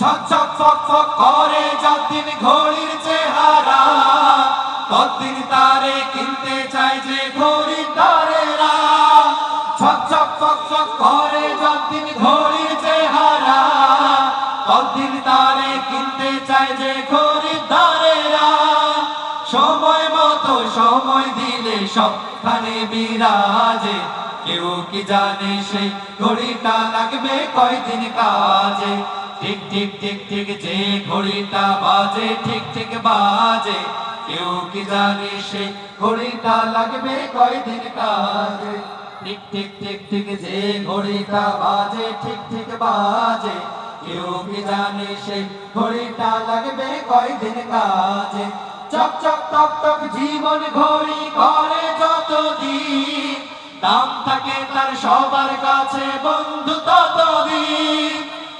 ছক ছক ফক ফক করে যতদিন ঘড়ির চেহারা, ততদিন তারে কিনতে চাই যে খরিদ্দারেরা ছক ছক ফক ফক করে যতদিন ঘড়ির চেহারা, ততদিন তারে কিনতে চাই যে খরিদ্দারেরা সময় মতো সময় দিলে সবখানে বিরাজে কেউ কি জানে সেই ঘড়িটা লাগবে কয়দিন কাজে? ঠিক ঠিক ঠিক ঠিক যে ঘড়িটা বাজে, ঠিক ঠিক বাজে। কেউ কি জানে সে ঘড়িটা লাগবে কয়দিন কাজে? ঠিক ঠিক ঠিক ঠিক যে ঘড়িটা বাজে, ঠিক ঠিক বাজে। কেউ কি জানে সে ঘড়িটা লাগবে কয়দিন কাজে? চক চক, টক টক জীবন ঘড়ি করে যত দিন দাম থাকে তার সবার কাছে বন্ধু ততদিন।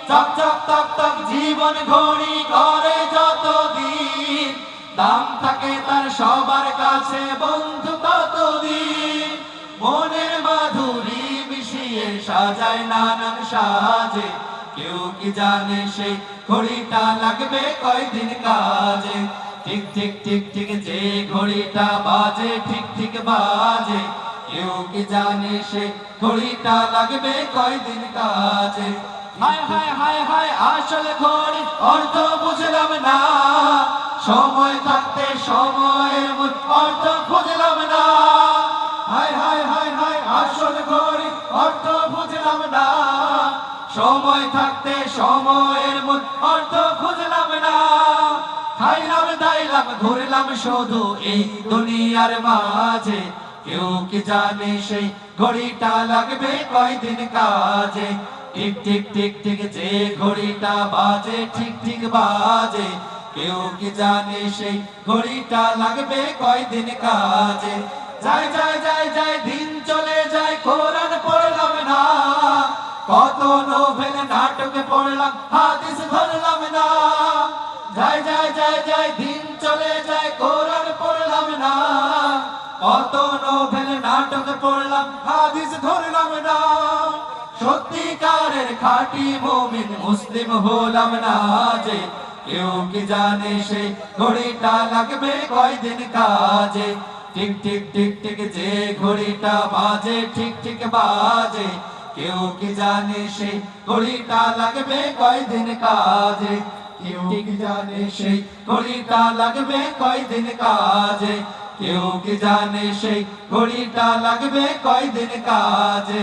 চক চক টক টক জীবন ঘড়ি করে যত দিন দাম থাকে তার সবার কাছে বন্ধু ততদিন। মনের মাধুরী মিশিয়ে সাজায় নানান সাজে। কেউ কি জানে সেই ঘড়িটা লাগবে কয়দিন কাজে? ঠিক ঠিক ঠিক ঠিক যে ঘড়িটা বাজে, ঠিক ঠিক বাজে। কেউ কি জানে সেই ঘড়িটা লাগবে কয়দিন কাজে? বুঝলাম সময় থাকতে সময়ের অর্থ ঘড়ি অর্থ বুঝলাম না। খাইলাম, দাইলাম, ঘুরলাম শুধু এই দুনিয়ার মাঝে। কেউ কি জানে সেই ঘড়িটা লাগবে কয়দিন কাজে? টিক টিক টিক টিক, যে ঘড়িটা বাজে, ঠিক ঠিক বাজে। কেউ কি জানে সেই ঘড়িটা লাগবে কয়দিন কাজে? যায় যায় যায় যায়, দিন চলে যায়, কোরআন পড়লাম না। কত নোভেল নাটকে পড়লাম, হাদিস ধরলাম না। যায় যায় যায় যায়, দিন চলে যায়, কোরআন পড়লাম না। কত নোভেল নাটকে পড়লাম, হাদিস ধরলাম না। সত্যিকারের খাঁটি মুমিন মুসলিম হলাম না যে। কেউ কি জানে সেই ঘড়িটা লাগবে কয়দিন কাজে? টিক টিক টিক টিক যে ঘড়িটা বাজে ঠিক ঠিক বাজে। কেউ কি জানে সেই ঘড়িটা লাগবে কয়দিন কাজে? কেউ কি জানে সেই ঘড়িটা লাগবে কয়দিন কাজে? কেউ কি জানে সেই ঘড়িটা লাগবে কয়দিন কাজে?